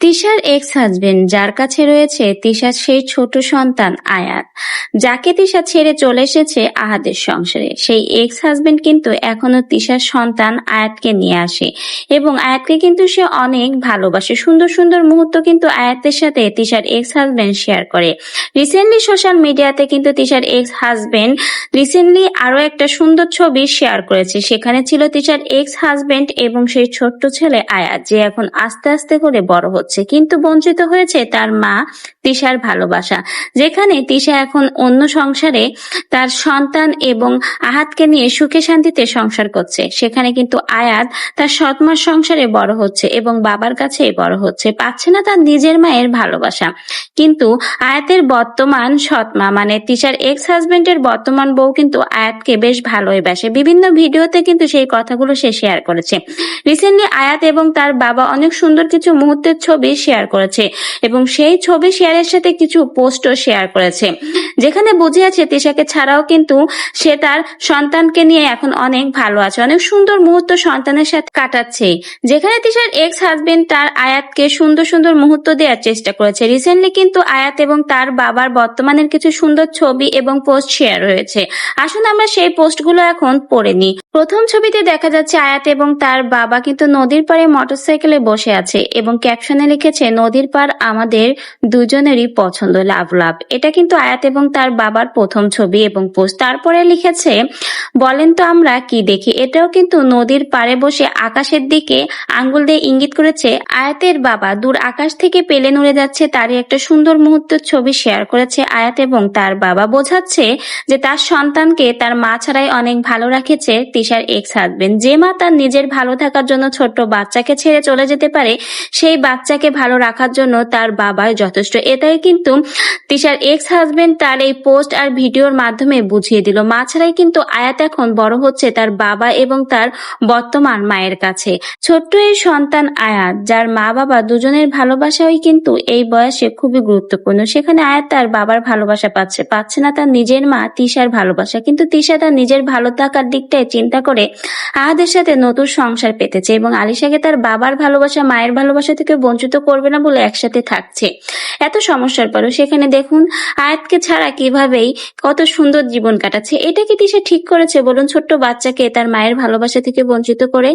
তিশার ex husband যার কাছে রয়েছে তিশার সেই ছোট সন্তান আয়াত, যাকে তিশা ছেড়ে চলে এসেছে আহাদের সংসারে। সেই এক্স হাজবেন্ড কিন্তু এখনও তিশার সন্তান আয়াতকে নিয়ে আসে এবং আয়াতকে কিন্তু সে অনেক ভালোবাসে। সুন্দর সুন্দর মুহূর্ত কিন্তু আয়াতের সাথে তিশার এক্স হাজবেন্ড শেয়ার করে। রিসেন্টলি সোশ্যাল মিডিয়াতে কিন্তু তিশার এক্স হাজবেন্ড রিসেন্টলি আরও একটা সুন্দর ছবি শেয়ার করেছে। সেখানে ছিল তিশার এক্স হাজবেন্ড এবং সেই ছোট্ট ছেলে আয়াত, যে এখন আস্তে আস্তে করে বড় হচ্ছে। কিন্তু বঞ্চিত হয়েছে তার মা তিশার ভালোবাসা, যেখানে তিশা এখন অন্য সংসারে তার সন্তান এবং আহাতকে নিয়ে সুখে শান্তিতে সংসার করছে। সেখানে কিন্তু আয়াত তার সৎমার সংসারে বড় হচ্ছে এবং বাবার কাছে বড় হচ্ছে, পাচ্ছে না তার নিজের মায়ের ভালোবাসা। কিন্তু আয়াতের বর্তমান সৎমা মানে তিশার এক্স হাজবেন্ডের বর্তমান বউ কিন্তু আয়াতকে বেশ ভালোই বাসে। বিভিন্ন ভিডিওতে কিন্তু সেই কথাগুলো সে শেয়ার করেছে। রিসেন্টলি আয়াত এবং তার বাবা অনেক সুন্দর কিছু মুহূর্তের ছবি শেয়ার করেছে এবং সেই ছবি শেয়ারের সাথে কিছু পোস্টও শেয়ার করেছে। যেখানে বুঝিয়েছে তিশাকে ছাড়াও কিন্তু সে তার সন্তানকে নিয়ে এখন অনেক ভালো আছে, অনেক সুন্দর মুহূর্ত সন্তানের সাথে কাটাচ্ছে। যেখানে তিশার এক্স হাজবেন্ড তার আয়াতকে সুন্দর সুন্দর মুহূর্ত দেওয়ার চেষ্টা করেছে। রিসেন্টলি কিন্তু আয়াত এবং তার বাবার বর্তমানের কিছু সুন্দর ছবি এবং পোস্ট শেয়ার হয়েছে আসুন আমরা সেই পোস্টগুলো এখন পড়ে নিই। প্রথম ছবিতে দেখা যাচ্ছে আয়াত এবং তার বাবা কিন্তু নদীর পাড়ে মোটরসাইকেলে বসে আছে এবং ক্যাপশনে লিখেছে, নদীর পাড় আমাদের দুজনেরই পছন্দ লাভ লাভ এটা কিন্তু আয়াত এবং তার বাবার প্রথম ছবি এবং পোস্ট। তারপরে লিখেছে, বলেন তো আমরা কি দেখি? এটাও কিন্তু নদীর পাড়ে বসে আকাশের দিকে আঙ্গুল দিয়ে ইঙ্গিত করেছে, আয়াতের বাবা দূর আকাশ থেকে পেলে উড়ে যাচ্ছে, তারই একটা সুন্দর মুহূর্তের ছবি শেয়ার করেছে আয়াত এবং তার বাবা। বোঝাচ্ছে যে তার সন্তানকে তার মা ছাড়াই অনেক ভালো রাখেছে তিশার এক্স হাজবেন্ড যে মা তার নিজের ভালো থাকার জন্য ছোট্ট বাচ্চাকে ছেড়ে চলে যেতে পারে, সেই বাচ্চাকে ভালো রাখার জন্য তার বাবাই যথেষ্ট। এটাই কিন্তু তিশার এক্স হাজবেন্ড তার এই পোস্ট আর ভিডিওর মাধ্যমে বুঝিয়ে দিল। মা ছাড়াই কিন্তু আয়াত এখন বড় হচ্ছে তার বাবা এবং তার বর্তমান মায়ের কাছে। ছোট্ট এই সন্তান আয়াত, যার মা বাবা দুজনের ভালোবাসাই কিন্তু এই বয়সে খুবই গুরুত্বপূর্ণ। সেখানে আয়াত তার বাবার ভালোবাসা পাচ্ছে পাচ্ছে না তার নিজের মা তিশার ভালোবাসা। কিন্তু তিশা তার নিজের ভালো থাকার দিকটাই চিন্তা করে আহাদের সাথে নতুন সংসার পেতেছে এবং আলিশাকে তার বাবার ভালোবাসা, মায়ের ভালোবাসা থেকে বঞ্চিত করবে না বলে একসাথে থাকছে। এত সমস্যার পরও সেখানে দেখুন, আয়াতকে ছাড়া কিভাবেই কত সুন্দর জীবন কাটাচ্ছে। এটা কি দিশা ঠিক করেছে? বলুন ছোট্ট বাচ্চাকে তার মায়ের ভালোবাসা থেকে বঞ্চিত করে